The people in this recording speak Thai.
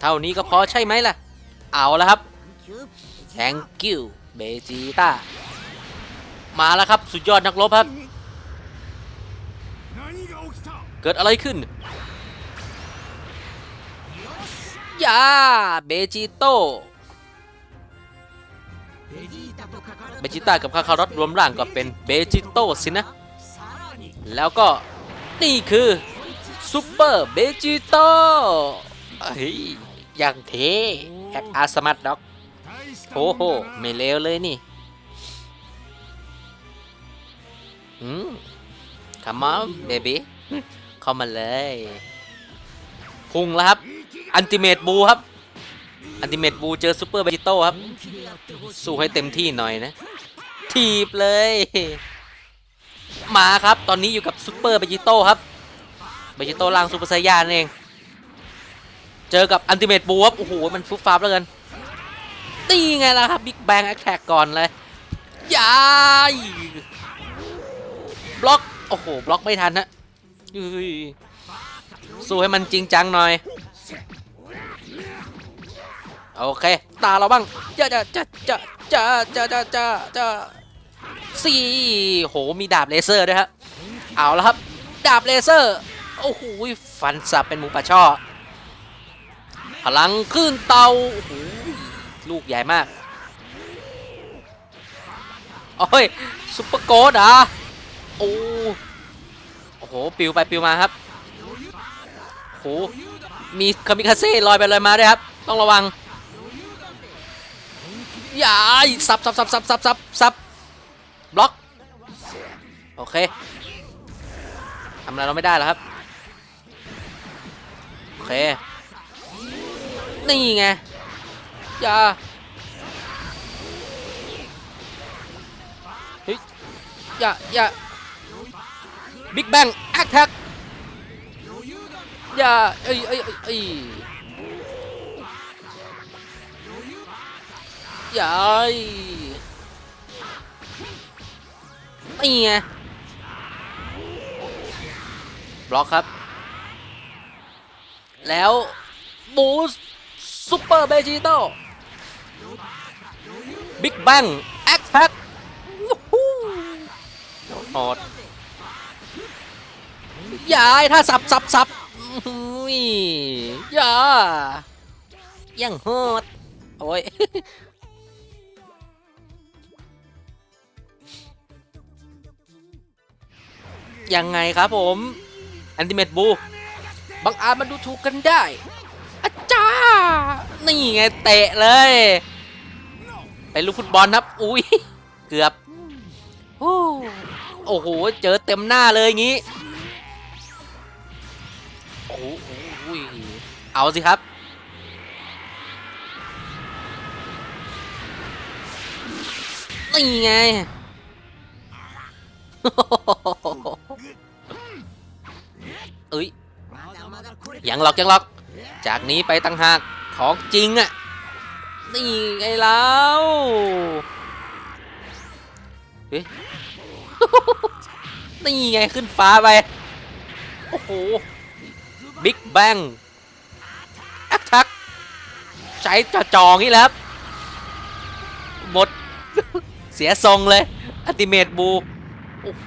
เท่านี้ก็พอใช่ไหมล่ะ เอาละครับ thank you เบจิต้ามาแล้วครับ สุดยอดนักรบครับ เกิดอะไรขึ้นยาเบจิโตเบจิต้ากับคาคารอตรวมร่างก็เป็นเบจิโตสินะ แล้วก็นี่คือซูเปอร์เบจิโต ฮ้ยอย่างเทแฮกอาร์สมัร์ทด็อกโอ้โหไม่เลวเลยนี่อืม come าเบบี้เข้ามาเลยพุ่งแล้วครับ อันติเมตบูครับ อันติเมตบูเจอซูเปอร์เบจิโต้ครับ สู้ให้เต็มที่หน่อยนะ ทีบเลย มาครับ ตอนนี้อยู่กับซูเปอร์เบจิโต้ครับ เบจิโต้ล่างซูเปอร์ไซยานเอง เจอกับอันติเมตบูครับโอ้โห มันฟุบฟ้าบแล้วกันตีไงล่ะครับบิ๊กแบงแอคแท็กก่อนเลยยายบล็อก โอ้โห บล็อกไม่ทันนะยุยสู้ให้มันจริงจังหน่อย โอเค ตาเราบ้างจะจะจะจะจะจะจะจะจะสี่โห มีดาบเลเซอร์ด้วยครับเอาแล้วครับ ดาบเลเซอร์ โอ้โห ฟันสับเป็นหมูปลาช่อ พลังขึ้นเตาโอ้โหลูกใหญ่มากโอ้ยซุปเปอร์โกดเหรอโอ้โอ้โหปิวไปปิวมาครับโอ้โหมีคามิคาเซ่ลอยไปลอยมาด้วยครับ ต้องระวังอย่าสับสับสับสับสับสับสับบล็อกโอเคทำอะไรเราไม่ได้แล้วครับ โอเค นี่ไงอย่าเฮ้ยอย่าอย่าบิ๊กแบงแอคแท็กอย่าเอ้ยเอ้ยเอ้ยอย่าเอ้ยนี่ไงบล็อกครับ แล้วบูส ซูเปอร์เบจิโต้บิ๊กแบงแอคแท็กโหดอย่าให้ถ้าสับสับสับอื้อหืออย่ายังโหดโอ้ยยังไงครับผมอันติเมตบูบางอาจมันดูถูกกันได้อาจ นี่ไงเตะเลย ไปลูกฟุตบอลครับ อุ้ยเกือบ โอ้โห เจอเต็มหน้าเลยงี้ โอ้โหอุ้ยเอาสิครับ นี่ไงเอ้ยยังหรอกยังหรอก จากนี้ไปตั้งหาก ของจริงอะนี่ไงแล้วเฮ้ยนี่ไงขึ้นฟ้าไป โอ้โห บิ๊กแบงแอคทัก ใช้จะจองนี่แหล้วครับหมด เสียทรงเลยอัติเมตบู โอ้โห